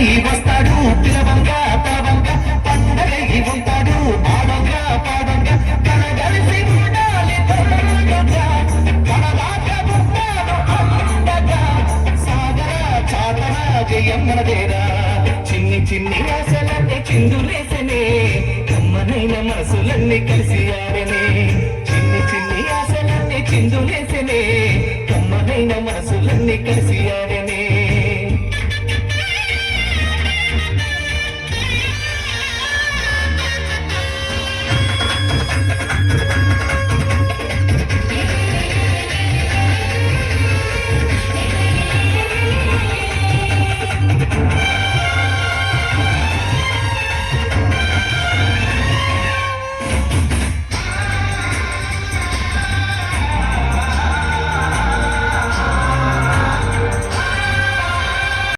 అయి వస్తాడు పిలవంగా పిలవంగా పండగై ఉంటాడు పాడంగా పాడంగా కనగలిసి ఉండాలి సాగర చాటన జయమ్మనదేరా చిన్ని చిన్ని ఆశలన్నీ చిందులేసనే. కమ్మనైన మనసులన్నీ కలిసి ఆడనే. చిన్ని చిన్ని ఆశలన్నీ చిందులేసనే. కమ్మనైన మనసులన్నీ కలిసి ఆడనే.